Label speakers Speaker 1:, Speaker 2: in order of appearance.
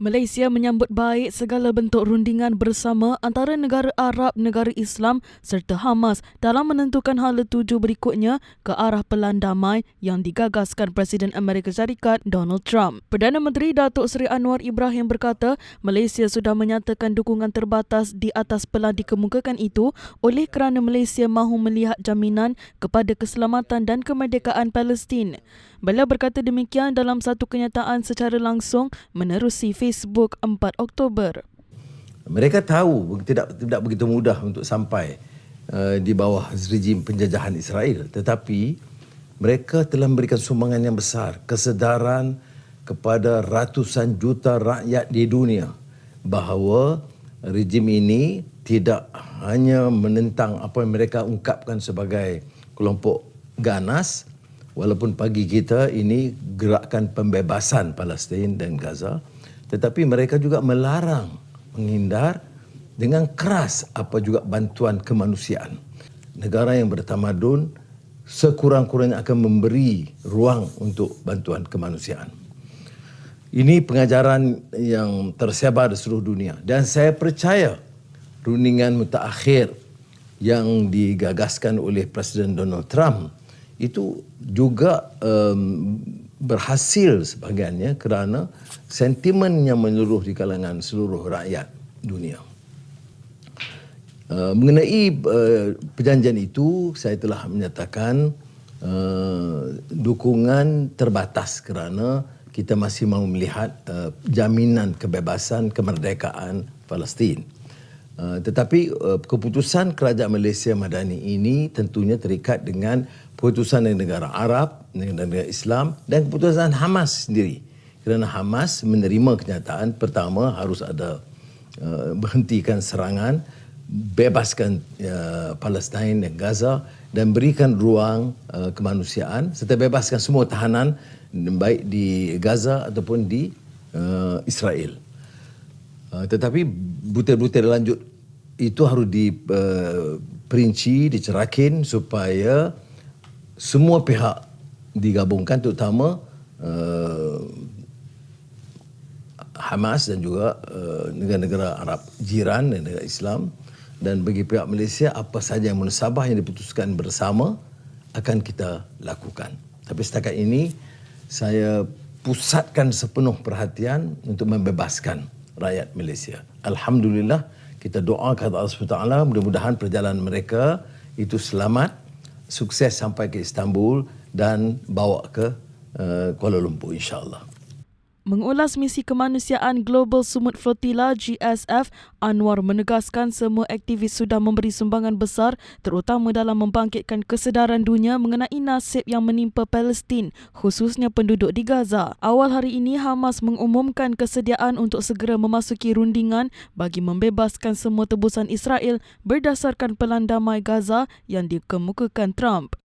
Speaker 1: Malaysia menyambut baik segala bentuk rundingan bersama antara negara Arab, negara Islam serta Hamas dalam menentukan hala tuju berikutnya ke arah pelan damai yang digagaskan Presiden Amerika Syarikat Donald Trump. Perdana Menteri Datuk Seri Anwar Ibrahim berkata, Malaysia sudah menyatakan dukungan terbatas di atas pelan dikemukakan itu oleh kerana Malaysia mahu melihat jaminan kepada keselamatan dan kemerdekaan Palestin. Beliau berkata demikian dalam satu kenyataan secara langsung menerusi Facebook 4 Oktober.
Speaker 2: Mereka tahu tidak tidak begitu mudah untuk sampai uh, di bawah rejim penjajahan Israel tetapi mereka telah memberikan sumbangan yang besar kesedaran kepada ratusan juta rakyat di dunia bahawa rejim ini tidak hanya menentang apa yang mereka ungkapkan sebagai kelompok ganas walaupun pagi kita ini gerakan pembebasan Palestin dan Gaza tetapi mereka juga melarang menghindar dengan keras apa juga bantuan kemanusiaan. Negara yang bertamadun sekurang-kurangnya akan memberi ruang untuk bantuan kemanusiaan. Ini pengajaran yang tersebar di seluruh dunia. Dan saya percaya rundingan mutakhir yang digagaskan oleh Presiden Donald Trump itu juga um, berhasil sebagiannya kerana sentimen yang menyeluruh di kalangan seluruh rakyat dunia. Uh, mengenai uh, perjanjian itu, saya telah menyatakan uh, dukungan terbatas kerana kita masih mahu melihat uh, jaminan kebebasan kemerdekaan Palestin. Uh, tetapi uh, keputusan kerajaan Malaysia Madani ini tentunya terikat dengan keputusan negara Arab, negara Islam dan keputusan Hamas sendiri. Kerana Hamas menerima kenyataan pertama harus ada uh, berhentikan serangan, bebaskan uh, Palestin dan Gaza dan berikan ruang uh, kemanusiaan serta bebaskan semua tahanan baik di Gaza ataupun di uh, Israel. Uh, tetapi butir-butir lanjut itu harus diperinci, uh, dicerakin supaya semua pihak digabungkan terutama uh, Hamas dan juga uh, negara-negara Arab jiran dan negara Islam dan bagi pihak Malaysia apa sahaja yang munasabah yang diputuskan bersama akan kita lakukan. Tapi setakat ini saya pusatkan sepenuh perhatian untuk membebaskan rakyat Malaysia. Alhamdulillah kita doa kepada Allah SWT mudah-mudahan perjalanan mereka itu selamat sukses sampai ke Istanbul dan bawa ke uh, Kuala Lumpur insyaAllah.
Speaker 1: Mengulas misi kemanusiaan Global Sumut Flotilla GSF, Anwar menegaskan semua aktivis sudah memberi sumbangan besar terutama dalam membangkitkan kesedaran dunia mengenai nasib yang menimpa Palestin, khususnya penduduk di Gaza. Awal hari ini, Hamas mengumumkan kesediaan untuk segera memasuki rundingan bagi membebaskan semua tebusan Israel berdasarkan pelan damai Gaza yang dikemukakan Trump.